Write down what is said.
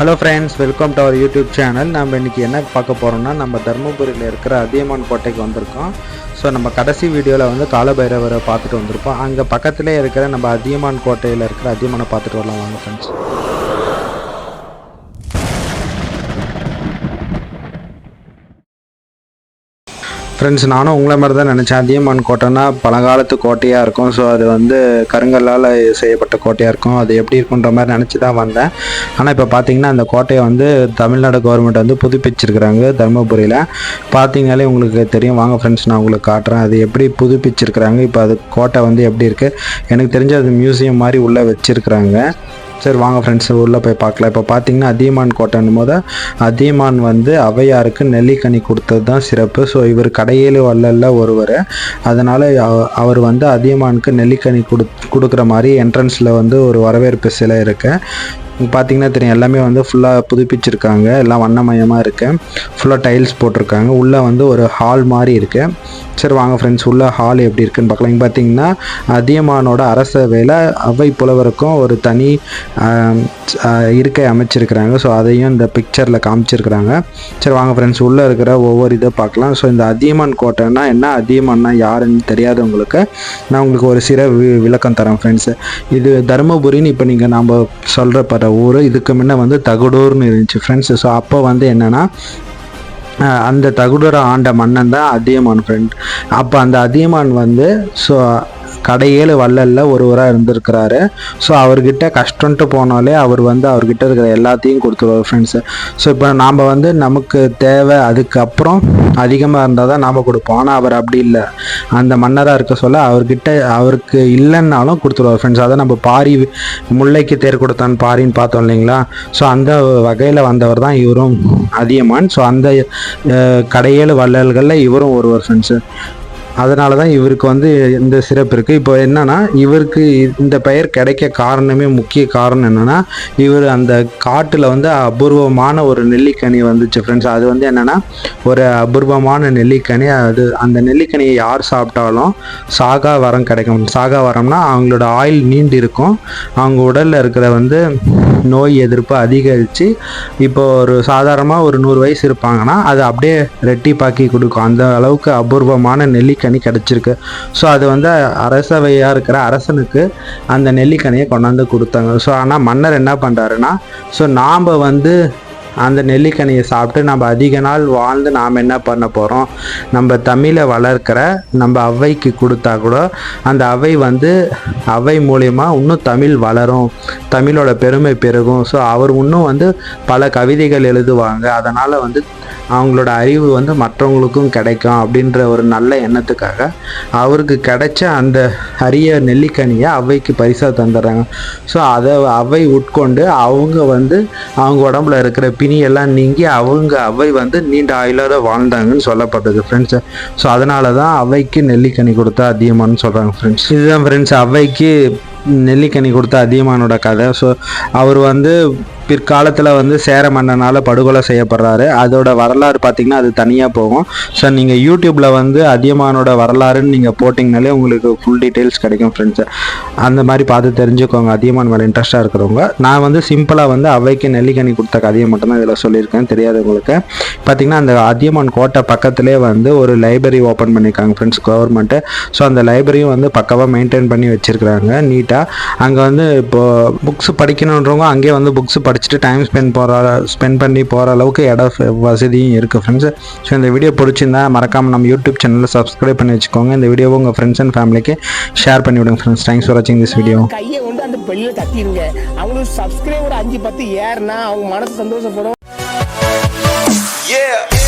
Hello friends welcome to our YouTube channel நம்ம இன்றைக்கி என்ன பார்க்க போகிறோம்னா நம்ம தருமபுரியில் இருக்கிற அதியமான் கோட்டைக்கு வந்திருக்கோம். ஸோ நம்ம கடைசி வீடியோவில் வந்து காலபைரவரை பார்த்துட்டு வந்திருப்போம் அங்கே பக்கத்திலே இருக்கிற நம்ம அதியமான் கோட்டையில் இருக்கிற அதியமானை பார்த்துட்டு வரலாம். வாங்க ஃப்ரெண்ட்ஸ் ஃப்ரெண்ட்ஸ் நானும் உங்களை மாதிரி தான் நினச்சேன் அதியமான் கோட்டைன்னா பழங்காலத்து கோட்டையாக இருக்கும். ஸோ அது வந்து கருங்கல்லால் செய்யப்பட்ட கோட்டையாக இருக்கும். அது எப்படி இருக்குன்ற மாதிரி நினச்சி தான் வந்தேன். ஆனால் இப்போ பார்த்தீங்கன்னா அந்த கோட்டையை வந்து தமிழ்நாடு கவர்மெண்ட் வந்து புதுப்பிச்சிருக்கிறாங்க தருமபுரியில். பார்த்தீங்கனாலே உங்களுக்கு தெரியும். வாங்க ஃப்ரெண்ட்ஸ் நான் உங்களுக்கு காட்டுறேன். அது எப்படி புதுப்பிச்சிருக்கிறாங்க? இப்போ அது கோட்டை வந்து எப்படி இருக்குது எனக்கு தெரிஞ்ச அது மியூசியம் மாதிரி உள்ளே வச்சுருக்கிறாங்க. சரி வாங்க ஃப்ரெண்ட்ஸ் உள்ளே போய் பார்க்கலாம். இப்போ பார்த்தீங்கன்னா அதியமான் கோட்டைன்னு போது அதியமான் வந்து அவையாருக்கு நெல்லிக்கனி கொடுத்தது தான் சிறப்பு. ஸோ இவர் கடையில் வல்லல்ல ஒருவர். அதனால் அவர் வந்து அதியமானுக்கு நெல்லிக்கனி கொடு கொடுக்குற மாதிரி என்ட்ரன்ஸில் வந்து ஒரு வரவேற்பு சிலை இருக்குது பார்த்தீங்கன்னா தெரியும் எல்லாமே வந்து ஃபுல்லாக புதுப்பிச்சிருக்காங்க. எல்லாம் வண்ணமயமாக இருக்கு. ஃபுல்லாக டைல்ஸ் போட்டிருக்காங்க. உள்ளே வந்து ஒரு ஹால் மாதிரி இருக்கு. சரி வாங்க ஃப்ரெண்ட்ஸ் உள்ள ஹால் எப்படி இருக்குன்னு பார்க்கலாம். இங்கே பார்த்தீங்கன்னா அதியமானோட அரசவையில் அவை புலவருக்கும் ஒரு தனி இருக்கை அமைச்சிருக்கிறாங்க. ஸோ அதையும் இந்த பிக்சரில் காமிச்சிருக்கிறாங்க. சரி வாங்க ஃப்ரெண்ட்ஸ் உள்ளே இருக்கிற ஒவ்வொரு இதை பார்க்கலாம். ஸோ இந்த அதியமான் கோட்டைன்னா என்ன? அதியமான்னா யாருன்னு தெரியாதவங்களுக்கு நான் உங்களுக்கு ஒரு சிற வி- விளக்கம் தரேன் ஃப்ரெண்ட்ஸ் இது தருமபுரின்னு இப்போ நீங்கள் நாம் சொல்கிறப்பற ஊர் இதுக்கு முன்னே வந்து தகுடூர்னு இருந்துச்சு ஃப்ரெண்ட்ஸ் ஸோ அப்போ வந்து என்னென்னா அந்த தகுடூரை ஆண்ட மன்னன் தான் அதியமான் ஃப்ரெண்ட் அப்போ அந்த அதியமான் வந்து ஸோ கடையேழு வள்ளலில் ஒருவராக இருந்திருக்கிறாரு. ஸோ அவர்கிட்ட கஷ்டம்ட்டு போனாலே அவர் வந்து அவர்கிட்ட இருக்கிற எல்லாத்தையும் கொடுத்துருவார் ஃப்ரெண்ட்ஸு ஸோ இப்போ நாம் வந்து நமக்கு தேவை அதுக்கப்புறம் அதிகமாக இருந்தால் தான் நாம் கொடுப்போம். ஆனால் அவர் அப்படி இல்லை. அந்த மன்னராக இருக்க சொல்ல அவர்கிட்ட அவருக்கு இல்லைன்னாலும் கொடுத்துருவார் ஃப்ரெண்ட்ஸ் அதை நம்ம பாரி முல்லைக்கு தேர் கொடுத்தான் பாரின்னு பார்த்தோம் இல்லைங்களா? ஸோ அந்த வகையில் வந்தவர் தான் இவரும் அதியமான். ஸோ அந்த கடையேழு வள்ளல்களில் இவரும் ஒருவர் ஃப்ரெண்ட்ஸு அதனால தான் இவருக்கு வந்து இந்த சிறப்பு இருக்குது இப்போ என்னென்னா இவருக்கு இந்த பெயர் கிடைக்க காரணமே முக்கிய காரணம் என்னென்னா இவர் அந்த காட்டில் வந்து அபூர்வமான ஒரு நெல்லிக்கனி வந்துச்சு ஃப்ரெண்ட்ஸ் அது வந்து என்னென்னா ஒரு அபூர்வமான நெல்லிக்கனி. அது அந்த நெல்லிக்கனியை யார் சாப்பிட்டாலும் சாகா வரம் கிடைக்கும். சாகா வரம்னா அவங்களோட ஆயில் நீண்டு இருக்கும் அவங்க உடலில் இருக்கிற வந்து நோய் எதிர்ப்பு அதிகரித்து இப்போ ஒரு சாதாரணமாக ஒரு நூறு வயசு இருப்பாங்கன்னா அது அப்படியே ரெட்டிப்பாக்கி கொடுக்கும். அந்த அளவுக்கு அபூர்வமான நெல்லிக்கனி கிடச்சிருக்கு. ஸோ அது வந்து அரசவையாக இருக்கிற அரசனுக்கு அந்த நெல்லிக்கனியை கொண்டாந்து கொடுத்தாங்க. ஸோ ஆனால் மன்னர் என்ன பண்ணுறாருன்னா ஸோ நாம் வந்து அந்த நெல்லிக்கனியை சாப்பிட்டு நம்ம அதிக நாள் வாழ்ந்து நாம் என்ன பண்ண போகிறோம் நம்ம தமிழை வளர்க்கிற நம்ம அவைக்கு கொடுத்தா கூட அந்த அவை வந்து அவை மூலயமா இன்னும் தமிழ் வளரும். தமிழோட பெருமை பெருகும். ஸோ அவர் இன்னும் வந்து பல கவிதைகள் எழுதுவாங்க. அதனால் வந்து அவங்களோட அறிவு வந்து மற்றவங்களுக்கும் கிடைக்கும் அப்படின்ற ஒரு நல்ல எண்ணத்துக்காக அவருக்கு கிடைச்ச அந்த அரிய நெல்லிக்கனியை அவைக்கு பரிசாக தந்துடுறாங்க. ஸோ அதை அவை உட்கொண்டு அவங்க வந்து அவங்க உடம்புல இருக்கிற பிணியெல்லாம் நீங்கி அவங்க அவை வந்து நீண்ட ஆயுளோட வாழ்ந்தாங்கன்னு சொல்லப்பட்டது ஃப்ரெண்ட்ஸ் ஸோ அதனால தான் அவைக்கு நெல்லிக்கனி கொடுத்தா அதிகமானு சொல்கிறாங்க ஃப்ரெண்ட்ஸ் இதுதான் ஃப்ரெண்ட்ஸ் அவைக்கு நெல்லிக்கனி கொடுத்த அதியமானோட கதை. ஸோ அவர் வந்து பிற்காலத்தில் வந்து சேர மன்னனால் படுகொலை செய்யப்படுறாரு. அதோட வரலாறு பார்த்தீங்கன்னா அது தனியாக போகும். ஸோ நீங்கள் யூடியூப்பில் வந்து அதியமானோட வரலாறுன்னு நீங்கள் போட்டிங்கனாலே உங்களுக்கு ஃபுல் டீட்டெயில்ஸ் கிடைக்கும் ஃப்ரெண்ட்ஸு அந்த மாதிரி பார்த்து தெரிஞ்சுக்கோங்க. அதியமான் மேலே இன்ட்ரெஸ்ட்டாக இருக்கிறவங்க. நான் வந்து சிம்பிளாக வந்து அவைக்கு நெல்லிக்கனி கொடுத்த கதையை மட்டும்தான் இதில் சொல்லியிருக்கேன். தெரியாதவங்களுக்கு பார்த்தீங்கன்னா அந்த அதியமான் கோட்டை பக்கத்திலே வந்து ஒரு லைப்ரரி ஓப்பன் பண்ணியிருக்காங்க ஃப்ரெண்ட்ஸ் கவர்மெண்ட்டு ஸோ அந்த லைப்ரரியும் வந்து பக்கவாக மெயின்டைன் பண்ணி வச்சுருக்காங்க நீட்டாக அங்கே வந்து இப்போது புக்ஸ் படிக்கணுன்றவங்க அங்கேயே வந்து புக்ஸ் படி படிச்சுட்டு டைம் ஸ்பெண்ட் போகிற ஸ்பெண்ட் பண்ணி போகிற அளவுக்கு இட ஃப- வசதியும் இருக்குது ஃப்ரெண்ட்ஸ் ஸோ இந்த வீடியோ பிடிச்சிருந்தா மறக்காமல் நம்ம யூடியூப் சேனலில் சப்ஸ்கிரைப் பண்ணி வச்சுக்கோங்க. இந்த வீடியோவை உங்கள் ஃப்ரெண்ட்ஸ் அண்ட் ஃபேமிலிக்கு ஷேர் பண்ணி விடுங்க ஃப்ரெண்ட்ஸ் தேங்க்ஸ் ஃபார் வாட்சிங் திஸ் வீடியோ கையை கொண்டு அந்த பெல்ல தட்டிடுங்க அவங்களுக்கு சப்ஸ்கிரைபர் அஞ்சு பத்து ஏறுனா அவங்க மனசு சந்தோஷப்படும். Yeah.